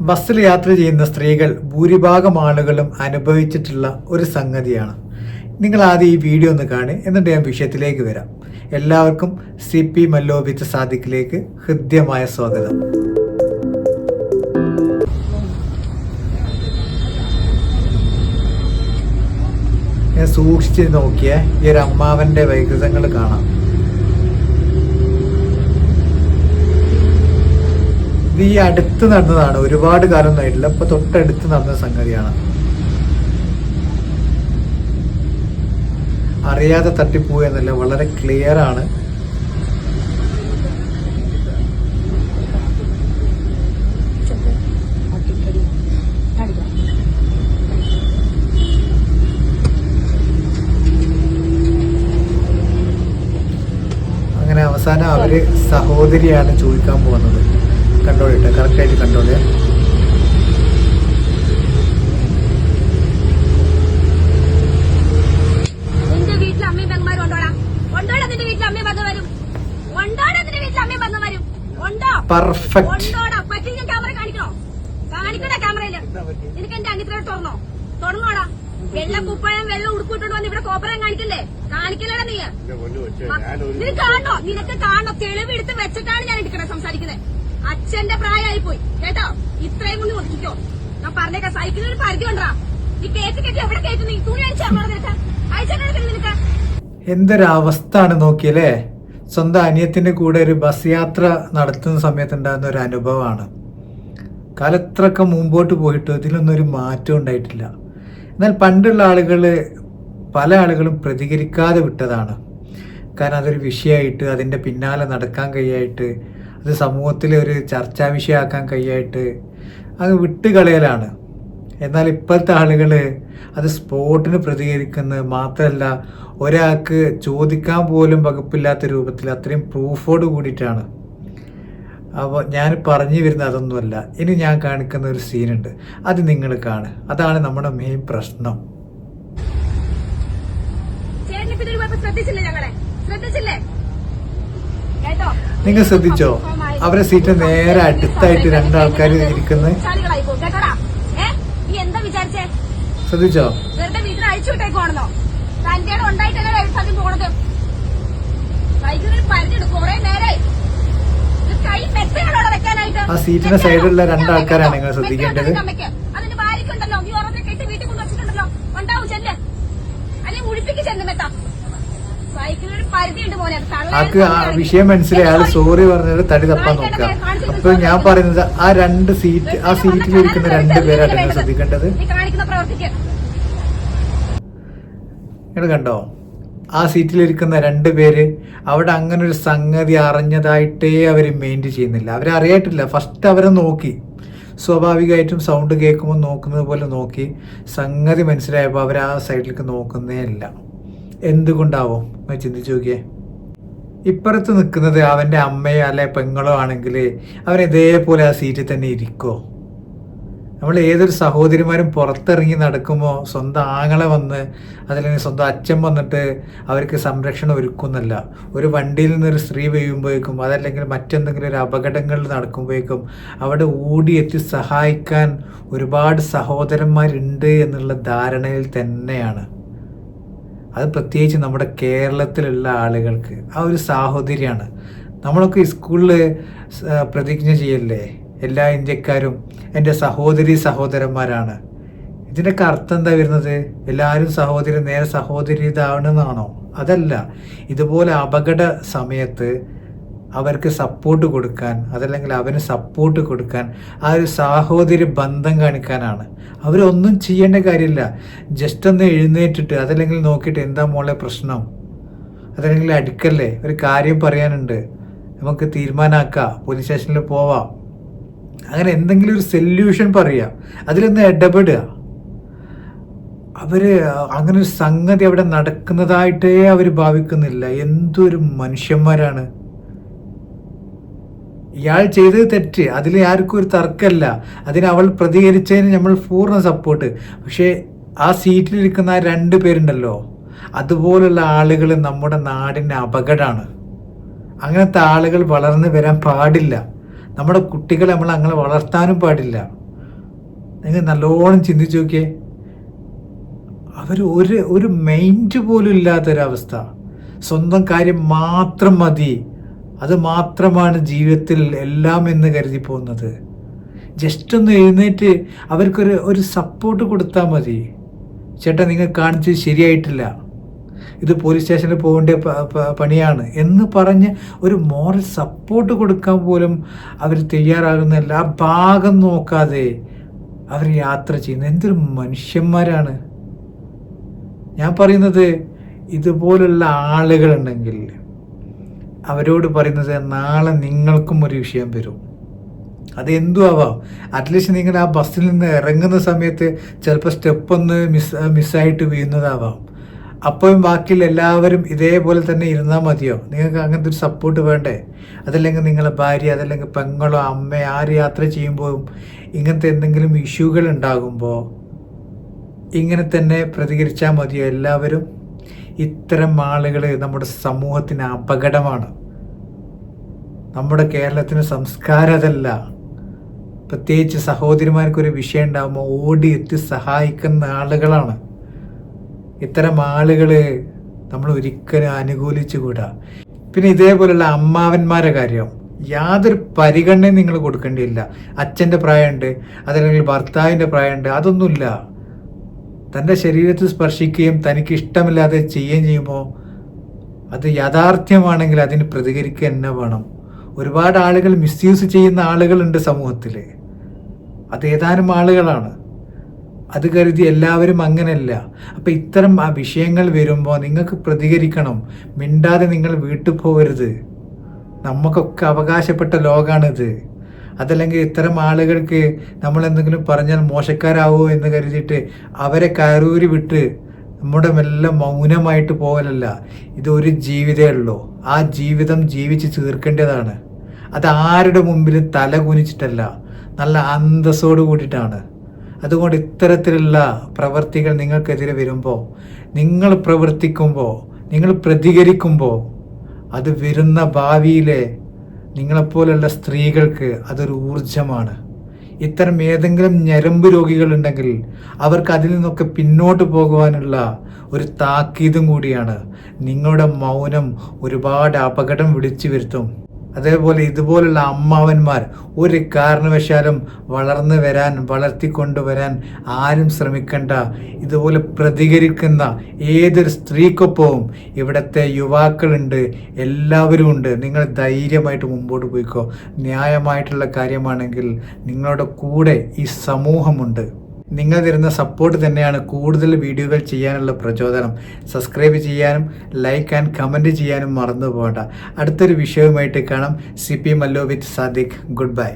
ബസ്സിൽ യാത്ര ചെയ്യുന്ന സ്ത്രീകൾ ഭൂരിഭാഗം ആളുകളും അനുഭവിച്ചിട്ടുള്ള ഒരു സംഗതിയാണ്. നിങ്ങൾ ആദ്യം ഈ വീഡിയോ ഒന്ന് കാണി എന്നിട്ട് ഞാൻ വിഷയത്തിലേക്ക് വരാം. എല്ലാവർക്കും സി പി മല്ലോപിച്ച സാദിഖിലേക്ക് ഹൃദ്യമായ സ്വാഗതം. ഞാൻ സൂക്ഷിച്ച് നോക്കിയ ഈ ഒരു അമ്മാവന്റെ വൈകൃതങ്ങൾ കാണാം. ഇത് ഈ അടുത്ത് നടന്നതാണ്. ഒരുപാട് കാലം ആയിട്ടില്ല. ഇപ്പൊ തൊട്ടടുത്ത് നടന്ന സംഗതിയാണ്. അറിയാതെ തട്ടിപ്പോ എന്നല്ല വളരെ ക്ലിയർ ആണ്. അങ്ങനെ അവസാനം അവർ സഹോദരിയാണ് ചോദിക്കാൻ പോകുന്നത്. കണ്ടോളിട്ടെ കറക്റ്റായിട്ട് കണ്ട്രോൾ ചെയ്യാം. പെർഫെക്റ്റ് നിനക്ക് വെള്ള കുപ്പായം വെള്ളം ഉടുപ്പിട്ടോണ്ട് വന്ന് ഇവിടെ കോപ്പറം കാണിക്കല്ലേ? കാണിക്കലടാ നീ. നീ കാണോ? നിനക്ക് കാണോ? തെളിവ് വെച്ചിട്ടാണ് ഞാൻ എടുക്കണേ സംസാരിക്കുന്നത് അച്ഛന്റെ പ്രായമായി പോയി കേട്ടോ? ഇത്രയും കൊണ്ട് ഒതുക്കിക്കോ ഞാൻ പറഞ്ഞേക്കാ. സൈക്കിളിന് ഒരു പരിധി ഉണ്ടാ? ഈ കേസ് കെട്ടി എവിടെ കയറ്റുന്നു? നീ തുണി അയച്ചാണോ നിനക്ക് അയച്ചാണോ നിനക്ക് എന്തൊരവസ്ഥ ആണ് നോക്കിയല്ലേ? സ്വന്തം അനിയത്തിന്റെ കൂടെ ഒരു ബസ് യാത്ര നടത്തുന്ന സമയത്ത് ഉണ്ടാകുന്ന ഒരു അനുഭവമാണ്. കാലത്രയൊക്കെ മുമ്പോട്ട് പോയിട്ട് ഇതിലൊന്നും ഒരു മാറ്റം ഉണ്ടായിട്ടില്ല. എന്നാൽ പണ്ടുള്ള ആളുകൾ പല ആളുകളും പ്രതികരിക്കാതെ വിട്ടതാണ്. കാരണം അതൊരു വിഷയമായിട്ട് അതിന്റെ പിന്നാലെ നടക്കാൻ കഴിയായിട്ട് അത് സമൂഹത്തിൽ ഒരു ചർച്ചാ വിഷയമാക്കാൻ കഴിയായിട്ട് അത് വിട്ടുകളയലാണ്. എന്നാൽ ഇപ്പോഴത്തെ ആളുകൾ അത് സ്പോട്ടിന് പ്രതികരിക്കുന്നത് മാത്രമല്ല ഒരാൾക്ക് ചോദിക്കാൻ പോലും വകുപ്പില്ലാത്ത രൂപത്തിൽ അത്രയും പ്രൂഫോട് കൂടിയിട്ടാണ്. അപ്പോൾ ഞാൻ പറഞ്ഞു വരുന്ന അതൊന്നുമല്ല. ഇനി ഞാൻ കാണിക്കുന്ന ഒരു സീനുണ്ട്. അത് നിങ്ങൾ കാണ് അതാണ് നമ്മുടെ മെയിൻ പ്രശ്നം. ശ്രദ്ധിച്ചില്ലേ ഞങ്ങളെ? ശ്രദ്ധിച്ചില്ലേ? നിങ്ങൾ ശ്രദ്ധിച്ചോ? അവരെ സീറ്റ് നേരെ അടുത്തായിട്ട് രണ്ടാൾക്കാർ ഇരിക്കുന്നത് ശ്രദ്ധിച്ചോ? ആ സീറ്റിന്റെ സൈഡിലുള്ള രണ്ടാൾക്കാരാണ് നിങ്ങൾ ശ്രദ്ധിക്കേണ്ടത്. ആക്ക് ആ വിഷയം മനസ്സിലായി. ആൾ സോറി പറഞ്ഞത് തടി തപ്പാൻ നോക്കുക. അപ്പൊ ഞാൻ പറയുന്നത് ആ രണ്ട് സീറ്റ് ആ സീറ്റിൽ ഇരിക്കുന്ന രണ്ട് പേരാണ് നിങ്ങൾ ശ്രദ്ധിക്കേണ്ടത്. നിങ്ങൾ കണ്ടോ? ആ സീറ്റിലിരിക്കുന്ന രണ്ട് പേര് അവിടെ അങ്ങനെ ഒരു സംഗതി അറിഞ്ഞതായിട്ടേ അവർ മെയിന്റ് ചെയ്യുന്നില്ല. അവരറിയായിട്ടില്ല ഫസ്റ്റ് അവരെ നോക്കി. സ്വാഭാവികമായിട്ടും സൗണ്ട് കേൾക്കുമ്പോൾ നോക്കുന്നത് പോലെ നോക്കി. സംഗതി മനസ്സിലായപ്പോൾ അവർ ആ സൈഡിലേക്ക് നോക്കുന്നേ അല്ല എന്തുകൊണ്ടാവും? ഞാൻ ചിന്തിച്ചു നോക്കിയേ. ഇപ്പുറത്ത് നിൽക്കുന്നത് അവന്റെ അമ്മയോ അല്ലെ പെങ്ങളോ ആണെങ്കിൽ അവൻ ഇതേപോലെ ആ സീറ്റിൽ തന്നെ ഇരിക്കുമോ നമ്മൾ ഏതൊരു സഹോദരിമാരും പുറത്തിറങ്ങി നടക്കുമോ സ്വന്തം ആങ്ങളെ വന്ന് അതല്ലെങ്കിൽ സ്വന്തം അച്ഛൻ വന്നിട്ട് അവർക്ക് സംരക്ഷണം ഒരുക്കുന്നല്ല. ഒരു വണ്ടിയിൽ നിന്നൊരു സ്ത്രീ വീഴുമ്പോഴേക്കും അതല്ലെങ്കിൽ മറ്റെന്തെങ്കിലും ഒരു അപകടങ്ങളിൽ നടക്കുമ്പോഴേക്കും അവിടെ ഓടിയെത്തി സഹായിക്കാൻ ഒരുപാട് സഹോദരന്മാരുണ്ട് എന്നുള്ള ധാരണയിൽ തന്നെയാണ്. അത് പ്രത്യേകിച്ച് നമ്മുടെ കേരളത്തിലുള്ള ആളുകൾക്ക്. ആ ഒരു സാഹോദര്യമാണ്. നമ്മളൊക്കെ സ്കൂളിൽ പ്രതിജ്ഞ ചെയ്യല്ലേ? എല്ലാ ഇന്ത്യക്കാരും എന്റെ സഹോദരി സഹോദരന്മാരാണ്. ഇതിന്റെയൊക്കെ അർത്ഥം എന്താ വരുന്നത്? എല്ലാവരും സഹോദരി നേരെ സഹോദരി ഇതാവണമെന്നാണോ അതല്ല. ഇതുപോലെ അപകട സമയത്ത് അവർക്ക് സപ്പോർട്ട് കൊടുക്കാൻ അതല്ലെങ്കിൽ അവന് സപ്പോർട്ട് കൊടുക്കാൻ ആ ഒരു സാഹോദര്യ ബന്ധം കാണിക്കാനാണ്. അവരൊന്നും ചെയ്യേണ്ട കാര്യമില്ല. ജസ്റ്റ് ഒന്ന് എഴുന്നേറ്റിട്ട് അതല്ലെങ്കിൽ നോക്കിയിട്ട് എന്താ മോളെ പ്രശ്നം? അതല്ലെങ്കിൽ അടുക്കല്ലേ? ഒരു കാര്യം പറയാനുണ്ട്. നമുക്ക് തീരുമാനമാക്കാം പോലീസ് സ്റ്റേഷനിൽ പോവാം. അങ്ങനെ എന്തെങ്കിലും ഒരു സൊല്യൂഷൻ പറയുക അതിലൊന്ന് ഇടപെടുക. അവർ അങ്ങനെ സംഗതി അവിടെ നടക്കുന്നതായിട്ടേ അവർ ഭാവിക്കുന്നില്ല. എന്തൊരു മനുഷ്യന്മാരാണ്. ഇയാൾ ചെയ്തത് തെറ്റ്. അതിൽ ആർക്കും ഒരു തർക്കമല്ല. അതിന് അവൾ പ്രതികരിച്ചതിന് നമ്മൾ പൂർണ സപ്പോർട്ട് പക്ഷേ ആ സീറ്റിലിരിക്കുന്ന രണ്ട് പേരുണ്ടല്ലോ. അതുപോലുള്ള ആളുകൾ നമ്മുടെ നാടിന്റെ അപകടമാണ് അങ്ങനത്തെ ആളുകൾ വളർന്നു വരാൻ പാടില്ല. നമ്മുടെ കുട്ടികളെ നമ്മൾ അങ്ങനെ വളർത്താനും പാടില്ല. നിങ്ങൾ നല്ലോണം ചിന്തിച്ചു നോക്കിയേ. അവർ ഒരു ഒരു മൈൻഡ് പോലും ഇല്ലാത്തൊരവസ്ഥ. സ്വന്തം കാര്യം മാത്രം മതി. അത് മാത്രമാണ് ജീവിതത്തിൽ എല്ലാം എന്ന് കരുതി പോകുന്നത്. ജസ്റ്റ് ഒന്ന് എഴുന്നേറ്റ് അവർക്കൊരു ഒരു സപ്പോർട്ട് കൊടുത്താൽ മതി. ചേട്ടാ നിങ്ങൾ കാണിച്ചത് ശരിയായിട്ടില്ല. ഇത് പോലീസ് സ്റ്റേഷനിൽ പോകേണ്ട പണിയാണ് എന്ന് പറഞ്ഞ് ഒരു മോറൽ സപ്പോർട്ട് കൊടുക്കാൻ പോലും അവർ തയ്യാറാകുന്നില്ല ആ ഭാഗം നോക്കാതെ അവർ യാത്ര ചെയ്യുന്നത്. എന്തൊരു മനുഷ്യന്മാരാണ്. ഞാൻ പറയുന്നത് ഇതുപോലുള്ള ആളുകളുണ്ടെങ്കിൽ അവരോട് പറയുന്നത് നാളെ നിങ്ങൾക്കും ഒരു വിഷയം വരും. അത് എന്തും ആവാം അറ്റ്ലീസ്റ്റ് നിങ്ങൾ ആ ബസ്സിൽ നിന്ന് ഇറങ്ങുന്ന സമയത്ത് ചിലപ്പോൾ സ്റ്റെപ്പ് ഒന്ന് മിസ് മിസ്സായിട്ട് വീഴുന്നതാവാം. അപ്പോഴും ബാക്കിയുള്ള എല്ലാവരും ഇതേപോലെ തന്നെ ഇരുന്നാൽ മതിയോ? നിങ്ങൾക്ക് അങ്ങനത്തെ ഒരു സപ്പോർട്ട് വേണ്ടേ? അതല്ലെങ്കിൽ നിങ്ങളെ ഭാര്യ അതല്ലെങ്കിൽ പെങ്ങളോ അമ്മയോ ആര് യാത്ര ചെയ്യുമ്പോഴും ഇങ്ങനത്തെ എന്തെങ്കിലും ഇഷ്യൂകൾ ഉണ്ടാകുമ്പോൾ ഇങ്ങനെ തന്നെ പ്രതികരിച്ചാൽ മതിയോ എല്ലാവരും? ഇത്തരം ആളുകൾ നമ്മുടെ സമൂഹത്തിന് അപകടമാണ്. നമ്മുടെ കേരളത്തിന് സംസ്കാരം അതല്ല. പ്രത്യേകിച്ച് സഹോദരിമാർക്കൊരു വിഷയം ഉണ്ടാകുമ്പോൾ ഓടി എത്തി സഹായിക്കുന്ന ആളുകളാണ്. ഇത്തരം ആളുകൾ നമ്മൾ ഒരിക്കലും അനുകൂലിച്ചുകൂടാ പിന്നെ ഇതേപോലെയുള്ള അമ്മാവന്മാരെ കാര്യം. യാതൊരു പരിഗണനയും നിങ്ങൾ കൊടുക്കേണ്ടിയില്ല. അച്ഛന്റെ പ്രായമുണ്ട് അതല്ലെങ്കിൽ ഭർത്താവിന്റെ പ്രായമുണ്ട് അതൊന്നുമില്ല. തന്റെ ശരീരത്തിൽ സ്പർശിക്കുകയും തനിക്ക് ഇഷ്ടമില്ലാതെ ചെയ്യുകയും ചെയ്യുമ്പോൾ അത് യാഥാർത്ഥ്യമാണെങ്കിൽ അതിന് പ്രതികരിക്കുക തന്നെ വേണം. ഒരുപാട് ആളുകൾ മിസ്യൂസ് ചെയ്യുന്ന ആളുകളുണ്ട് സമൂഹത്തിൽ അത് ഏതാനും ആളുകളാണ്. അത് കരുതി എല്ലാവരും അങ്ങനെയല്ല. അപ്പം ഇത്തരം ആ വിഷയങ്ങൾ വരുമ്പോൾ നിങ്ങൾക്ക് പ്രതികരിക്കണം. മിണ്ടാതെ നിങ്ങൾ വീട്ടിൽ പോകരുത്. നമുക്കൊക്കെ അവകാശപ്പെട്ട ലോകമാണിത് അതല്ലെങ്കിൽ ഇത്തരം ആളുകൾക്ക് നമ്മൾ എന്തെങ്കിലും പറഞ്ഞാൽ മോശക്കാരാവോ എന്ന് കരുതിയിട്ട് അവരെ കയറൂരി വിട്ട് നമ്മുടെ മെല്ലെ മൗനമായിട്ട് പോകലല്ല. ഇതൊരു ജീവിതമേ ഉള്ളൂ. ആ ജീവിതം ജീവിച്ച് തീർക്കേണ്ടതാണ്. അത് ആരുടെ മുമ്പിലും തല കുനിച്ചിട്ടല്ല. നല്ല അന്തസ്സോട് കൂടിയിട്ടാണ്. അതുകൊണ്ട് ഇത്തരത്തിലുള്ള പ്രവർത്തികൾ നിങ്ങൾക്കെതിരെ വരുമ്പോൾ നിങ്ങൾ പ്രവർത്തിക്കുമ്പോൾ നിങ്ങൾ പ്രതികരിക്കുമ്പോൾ അത് വരുന്ന ഭാവിയിലെ നിങ്ങളെപ്പോലുള്ള സ്ത്രീകൾക്ക് അതൊരു ഊർജമാണ് ഇത്തരം ഏതെങ്കിലും ഞരമ്പ് രോഗികളുണ്ടെങ്കിൽ അവർക്ക് അതിൽ നിന്നൊക്കെ പിന്നോട്ട് പോകുവാനുള്ള ഒരു താക്കീതും കൂടിയാണ്. നിങ്ങളുടെ മൗനം ഒരുപാട് അപകടം വിളിച്ചു വരുത്തും അതേപോലെ ഇതുപോലുള്ള അമ്മാവന്മാർ ഒരു കാരണവശാലും വളർന്നു വരാൻ വളർത്തിക്കൊണ്ടുവരാൻ ആരും ശ്രമിക്കണ്ട. ഇതുപോലെ പ്രതികരിക്കുന്ന ഏതൊരു സ്ത്രീക്കൊപ്പവും ഇവിടുത്തെ യുവാക്കളുണ്ട് എല്ലാവരും ഉണ്ട്. നിങ്ങൾ ധൈര്യമായിട്ട് മുമ്പോട്ട് പോയിക്കോ. ന്യായമായിട്ടുള്ള കാര്യമാണെങ്കിൽ നിങ്ങളുടെ കൂടെ ഈ സമൂഹമുണ്ട്. നിങ്ങൾ തരുന്ന സപ്പോർട്ട് തന്നെയാണ് കൂടുതൽ വീഡിയോകൾ ചെയ്യാനുള്ള പ്രചോദനം. സബ്സ്ക്രൈബ് ചെയ്യാനും ലൈക്ക് ആൻഡ് കമന്റ് ചെയ്യാനും മറന്നു പോകണ്ട അടുത്തൊരു വിഷയവുമായിട്ട് കാണാം. സി പി മല്ലോ വിത്ത് സാദിഖ് ഗുഡ് ബൈ